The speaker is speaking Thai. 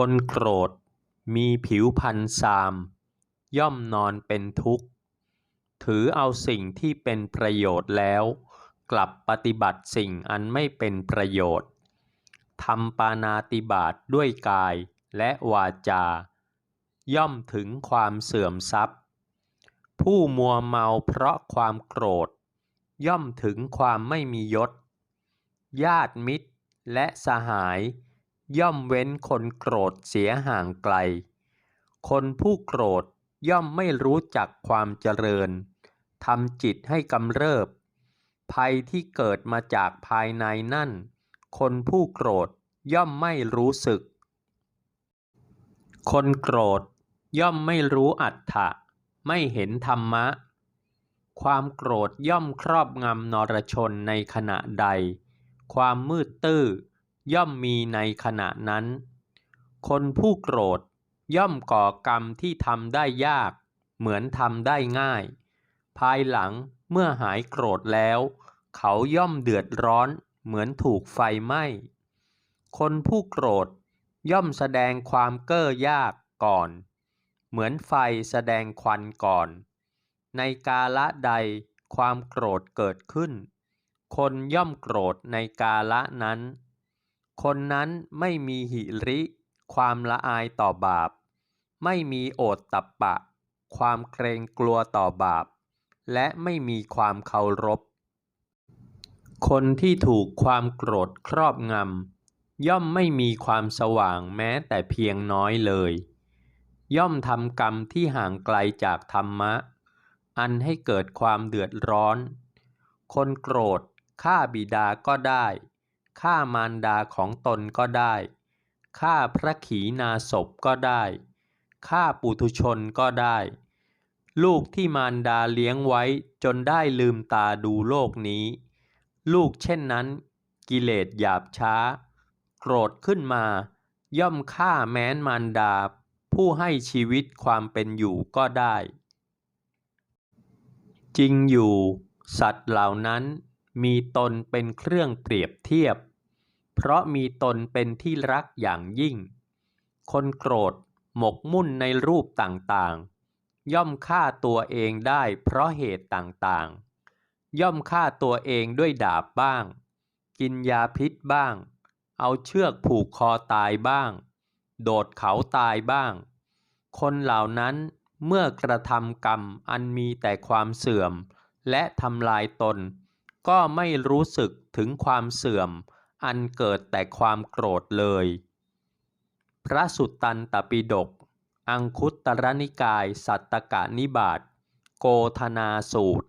คนโกรธมีผิวพรรณทราม ย่อมนอนเป็นทุกข์ ถือเอาสิ่งที่เป็นประโยชน์แล้ว กลับปฏิบัติสิ่งอันไม่เป็นประโยชน์ทำปานาติบาตด้วยกายและวาจา ย่อมถึงความเสื่อมทรัพย์ ผู้มัวเมาเพราะความโกรธ ย่อมถึงความไม่มียศ ญาติมิตรและสหาย ย่อมเว้นคนโกรธเสียห่างไกล คนผู้โกรธย่อมไม่รู้จักความเจริญทำจิตให้กำเริบ ภัยที่เกิดมาจากภายในนั่น คนผู้โกรธย่อมไม่รู้สึก คนโกรธย่อมไม่รู้อัตถะ ไม่เห็นธรรมะ ความโกรธย่อมครอบงำนรชนในขณะใด ความมืดตื้อ ย่อมมีในขณะนั้น คนผู้โกรธย่อมก่อกรรมที่ทำได้ยาก เหมือนทำได้ง่าย ภายหลังเมื่อหายโกรธแล้ว เขาย่อมเดือดร้อนเหมือนถูกไฟไหม้ คนผู้โกรธย่อมแสดงความเก้อยากก่อน เหมือนไฟแสดงควันก่อน ในกาละใดความโกรธเกิดขึ้น คนย่อมโกรธในกาละนั้น คนนั้นไม่มีหิริ ความละอายต่อบาป ไม่มีโอตตัปปะ ความเกรงกลัวต่อบาป และไม่มีความเคารพ คนที่ถูกความโกรธครอบงำย่อมไม่มีความสว่างแม้แต่เพียงน้อยเลย ย่อมทำกรรมที่ห่างไกลจากธรรมะ อันให้เกิดความเดือดร้อน คนโกรธฆ่าบิดาก็ได้ ฆ่ามารดาของตนก็ได้ฆ่าพระขีณาสพก็ได้ฆ่าปุถุชนก็ได้ ลูกที่มารดาเลี้ยงไว้จนได้ลืมตาดูโลกนี้ ลูกเช่นนั้น กิเลสหยาบช้า โกรธขึ้นมา ย่อมฆ่าแม้นมารดา ผู้ให้ชีวิตความเป็นอยู่ก็ได้ จริงอยู่ สัตว์เหล่านั้นมีตนเป็นเครื่องเปรียบเทียบ เพราะมีตนเป็นที่รักอย่างยิ่ง คนโกรธหมกมุ่นในรูปต่างๆ ย่อมฆ่าตัวเองได้เพราะเหตุต่างๆ ย่อมฆ่าตัวเองด้วยดาบบ้าง กินยาพิษบ้าง เอาเชือกผูกคอตายบ้าง โดดเขาตายบ้าง คนเหล่านั้นเมื่อกระทำกรรมอันมีแต่ความเสื่อม และทำลายตน ก็ไม่รู้สึกถึงความเสื่อม อันเกิดแต่ความโกรธเลย พระสุตตันตปิฎก อังคุตตรนิกาย สัตตกนิบาต โกธนาสูตร